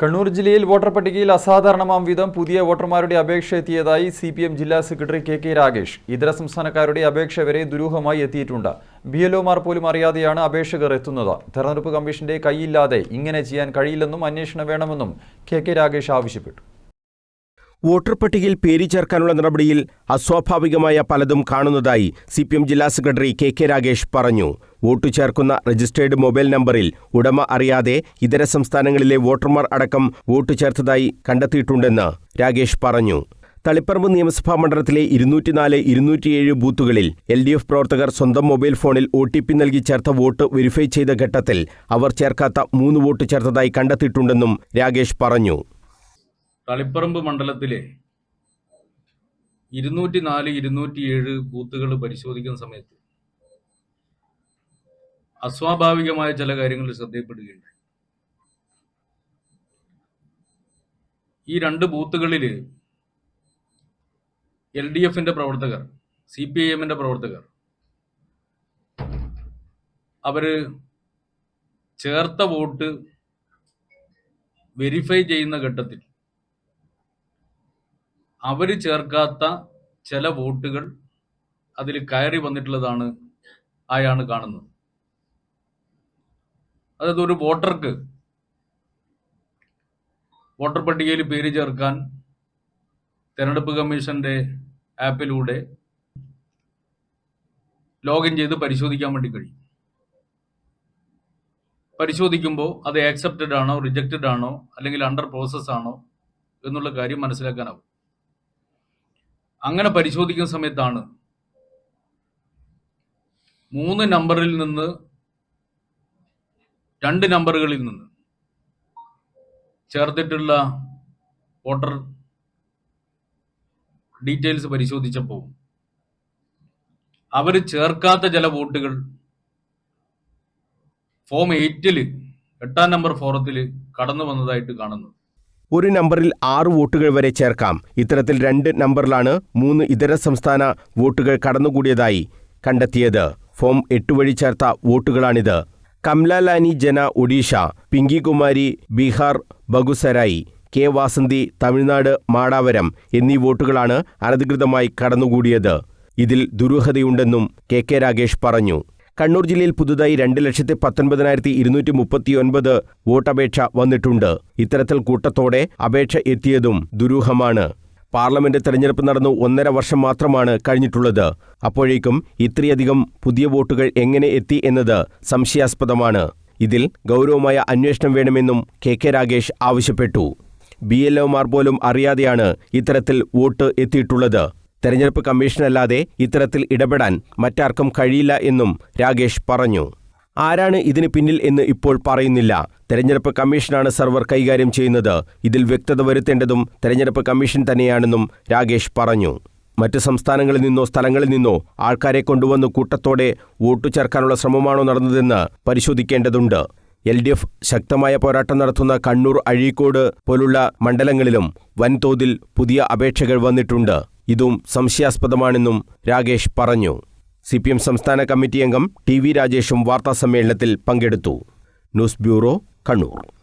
കണ്ണൂർ ജില്ലയിൽ വോട്ടർ പട്ടികയിൽ അസാധാരണമാം വിധം പുതിയ വോട്ടർമാരുടെ അപേക്ഷ എത്തിയതായി സി പി എം ജില്ലാ സെക്രട്ടറി കെ കെ രാഗേഷ് ഇതര സംസ്ഥാനക്കാരുടെ അപേക്ഷ വരെ ദുരൂഹമായി എത്തിയിട്ടുണ്ട്. ബി പോലും അറിയാതെയാണ് അപേക്ഷകർ എത്തുന്നത്. തെരഞ്ഞെടുപ്പ് കമ്മീഷന്റെ കൈയില്ലാതെ ഇങ്ങനെ ചെയ്യാൻ കഴിയില്ലെന്നും അന്വേഷണം വേണമെന്നും കെ കെ രാഗേഷ് ആവശ്യപ്പെട്ടു. വോട്ടർ പട്ടികയിൽ പേര് ചേർക്കാനുള്ള നടപടിയിൽ അസ്വാഭാവികമായ പലതും കാണുന്നതായി സി പി എം ജില്ലാ സെക്രട്ടറി കെ കെ രാഗേഷ് പറഞ്ഞു. വോട്ടു ചേർക്കുന്ന രജിസ്റ്റേർഡ് മൊബൈൽ നമ്പറിൽ ഉടമ അറിയാതെ ഇതര സംസ്ഥാനങ്ങളിലെ വോട്ടർമാർ അടക്കം വോട്ട് ചേർത്തതായി കണ്ടെത്തിയിട്ടുണ്ടെന്ന് രാഗേഷ് പറഞ്ഞു. തളിപ്പറമ്പ് നിയമസഭാ മണ്ഡലത്തിലെ ഇരുന്നൂറ്റിനാല് ഇരുന്നൂറ്റിയേഴ് ബൂത്തുകളിൽ എൽ ഡി എഫ് പ്രവർത്തകർ സ്വന്തം മൊബൈൽ ഫോണിൽ ഒ ടി പി നൽകി ചേർത്ത വോട്ട് വെരിഫൈ ചെയ്ത ഘട്ടത്തിൽ അവർ ചേർക്കാത്ത മൂന്ന് വോട്ട് ചേർത്തതായി കണ്ടെത്തിയിട്ടുണ്ടെന്നും രാഗേഷ് പറഞ്ഞു. തളിപ്പറമ്പ് മണ്ഡലത്തിലെ ഇരുന്നൂറ്റി നാല് ഇരുന്നൂറ്റി ഏഴ് ബൂത്തുകൾ പരിശോധിക്കുന്ന സമയത്ത് അസ്വാഭാവികമായ ചില കാര്യങ്ങൾ ശ്രദ്ധയപ്പെടുകയുണ്ട് ഈ രണ്ട് ബൂത്തുകളിൽ എൽ ഡി എഫിന്റെ പ്രവർത്തകർ സി പി ഐ എമ്മിന്റെ പ്രവർത്തകർ അവർ ചേർത്ത വോട്ട് വെരിഫൈ ചെയ്യുന്ന ഘട്ടത്തിൽ അവർ ചേർക്കാത്ത ചില വോട്ടുകൾ അതിൽ കയറി വന്നിട്ടുള്ളതാണ് ആയാണ് കാണുന്നത്. അതായത് ഒരു വോട്ടർക്ക് വോട്ടർ പട്ടികയിൽ പേര് ചേർക്കാൻ തെരഞ്ഞെടുപ്പ് കമ്മീഷന്റെ ആപ്പിലൂടെ ലോഗിൻ ചെയ്ത് പരിശോധിക്കാൻ വേണ്ടി കഴിയും. പരിശോധിക്കുമ്പോൾ അത് ആക്സെപ്റ്റഡ് ആണോ റിജക്റ്റഡ് ആണോ അല്ലെങ്കിൽ അണ്ടർ പ്രോസസ് ആണോ എന്നുള്ള കാര്യം മനസ്സിലാക്കാനാവും. അങ്ങനെ പരിശോധിക്കുന്ന സമയത്താണ്. മൂന്ന് നമ്പറിൽ നിന്ന് രണ്ട് നമ്പറുകളിൽ നിന്ന് ചേർത്തിട്ടുള്ള വോട്ടർ ഡീറ്റെയിൽസ് പരിശോധിച്ചപ്പോൾ അവർ ചേർക്കാത്ത ചില വോട്ടുകൾ ഫോം എയ്റ്റിൽ എട്ടാം നമ്പർ ഫോറത്തിൽ കടന്നു വന്നതായിട്ട് കാണുന്നു. ഒരു നമ്പറിൽ ആറ് വോട്ടുകൾ വരെ ചേർക്കാം. ഇത്തരത്തിൽ രണ്ട് നമ്പറിലാണ് മൂന്ന് ഇതര സംസ്ഥാന വോട്ടുകൾ കടന്നുകൂടിയതായി കണ്ടെത്തിയത്. ഫോം എട്ട് വഴി ചേർത്ത വോട്ടുകളാണിത്. കംലാലാനി ജന ഒഡീഷ പിങ്കി കുമാരി ബീഹാർ ബഗുസരായി കെ വാസന്തി തമിഴ്നാട് മാടാവരം എന്നീ വോട്ടുകളാണ് അനധികൃതമായി കടന്നുകൂടിയത്. ഇതിൽ ദുരൂഹതയുണ്ടെന്നും കെ കെ രാഗേഷ് പറഞ്ഞു. കണ്ണൂർ ജില്ലയിൽ പുതുതായി രണ്ട് ലക്ഷത്തി പത്തൊൻപതിനായിരത്തി ഇരുന്നൂറ്റി മുപ്പത്തിയൊൻപത് വോട്ടപേക്ഷ വന്നിട്ടുണ്ട്. ഇത്തരത്തിൽ കൂട്ടത്തോടെ അപേക്ഷ എത്തിയതും ദുരൂഹമാണ്. പാർലമെന്റ് തെരഞ്ഞെടുപ്പ് നടന്നു ഒന്നര വർഷം മാത്രമാണ് കഴിഞ്ഞിട്ടുള്ളത്. അപ്പോഴേക്കും ഇത്രയധികം പുതിയ വോട്ടുകൾ എങ്ങനെ എത്തി എന്നത് സംശയാസ്പദമാണ്. ഇതിൽ ഗൗരവമായ അന്വേഷണം വേണമെന്നും കെ കെ രാഗേഷ് ആവശ്യപ്പെട്ടു. ബി എൽ ഒമാർ പോലും അറിയാതെയാണ് ഇത്തരത്തിൽ വോട്ട് എത്തിയിട്ടുള്ളത്. തെരഞ്ഞെടുപ്പ് കമ്മീഷനല്ലാതെ ഇത്തരത്തിൽ ഇടപെടാൻ മറ്റാർക്കും കഴിയില്ല എന്നും രാഗേഷ് പറഞ്ഞു. ആരാണ് ഇതിന് പിന്നിൽ എന്ന് ഇപ്പോൾ പറയുന്നില്ല. തെരഞ്ഞെടുപ്പ് കമ്മീഷനാണ് സർവർ കൈകാര്യം ചെയ്യുന്നത്. ഇതിൽ വ്യക്തത വരുത്തേണ്ടതും തെരഞ്ഞെടുപ്പ് കമ്മീഷൻ തന്നെയാണെന്നും രാഗേഷ് പറഞ്ഞു. മറ്റ് സംസ്ഥാനങ്ങളിൽ നിന്നോ സ്ഥലങ്ങളിൽ നിന്നോ ആൾക്കാരെ കൊണ്ടുവന്ന് കൂട്ടത്തോടെ വോട്ടു ചേർക്കാനുള്ള ശ്രമമാണോ നടന്നതെന്ന് പരിശോധിക്കേണ്ടതുണ്ട്. എൽ ഡി എഫ് ശക്തമായ പോരാട്ടം നടത്തുന്ന കണ്ണൂർ അഴീക്കോട് പോലുള്ള മണ്ഡലങ്ങളിലും വൻതോതിൽ പുതിയ അപേക്ഷകൾ വന്നിട്ടുണ്ട്. ഇതും സംശയാസ്പദമാണെന്നും രാഗേഷ് പറഞ്ഞു. സി പി എം സംസ്ഥാന കമ്മിറ്റി അംഗം ടി വി രാജേഷും വാർത്താസമ്മേളനത്തിൽ പങ്കെടുത്തു. News bureau Kannur.